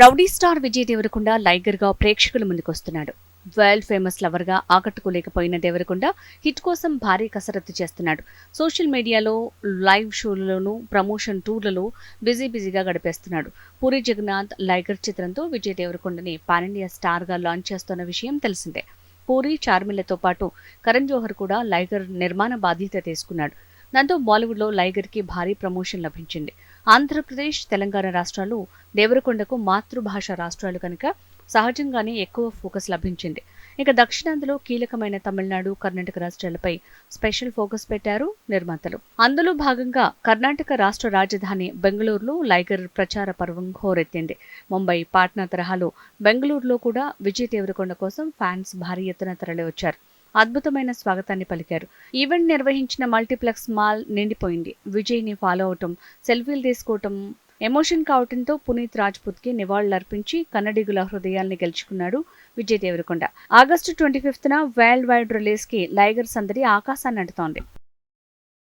Rowdy star Vijay Deverakonda లైగర్గా ప్రేక్షకుల ముందుకొస్తున్నాడు. వరల్డ్ ఫేమస్ లవర్గా ఆకట్టుకోలేకపోయిన దేవరకొండ హిట్ కోసం భారీ కసరత్తు చేస్తున్నాడు. సోషల్ మీడియాలో లైవ్ షోలలోనూ ప్రమోషన్ టూర్లలో బిజీ బిజీగా గడిపేస్తున్నాడు. పూరి జగన్నాథ్ లైగర్ చిత్రంతో విజయ్ దేవరకొండని పానిండియా స్టార్గా లాంచ్ చేస్తున్న విషయం తెలిసిందే. పూరి చార్మిలతో పాటు కరణ్ జోహర్ కూడా లైగర్ నిర్మాణ బాధ్యత తీసుకున్నాడు. దాంతో బాలీవుడ్లో లైగర్కి భారీ ప్రమోషన్ లభించింది. ఆంధ్రప్రదేశ్ తెలంగాణ రాష్ట్రాలు దేవరకొండకు మాతృభాష రాష్ట్రాలు కనుక సహజంగానే ఎక్కువ ఫోకస్ లభించింది. ఇక దక్షిణాదిలో కీలకమైన తమిళనాడు కర్ణాటక రాష్ట్రాలపై స్పెషల్ ఫోకస్ పెట్టారు నిర్మాతలు. అందులో భాగంగా కర్ణాటక రాష్ట్ర రాజధాని బెంగళూరులో లైగర్ ప్రచార పర్వం హోరెత్తింది. ముంబై పాట్నా తరహాలో బెంగళూరులో కూడా విజయ్ దేవరకొండ కోసం ఫ్యాన్స్ భారీ ఎత్తున తరలివచ్చారు. అద్భుతమైన స్వాగతాన్ని పలికారు. ఈవెంట్ నిర్వహించిన మల్టీప్లెక్స్ మాల్ నిండిపోయింది. విజయ్ని ఫాలో అవటం సెల్ఫీలు తీసుకోవటం ఎమోషన్ కావటంతో పునీత్ రాజ్పుత్కి నివాళులర్పించి కన్నడిగుల హృదయాల్ని గెలుచుకున్నాడు విజయ్ దేవరకొండ. ఆగస్టు ట్వంటీ ఫిఫ్త్న వరల్డ్ వైడ్ రిలీజ్కి లైగర్ సందడి ఆకాశాన్ని అంటుతోంది.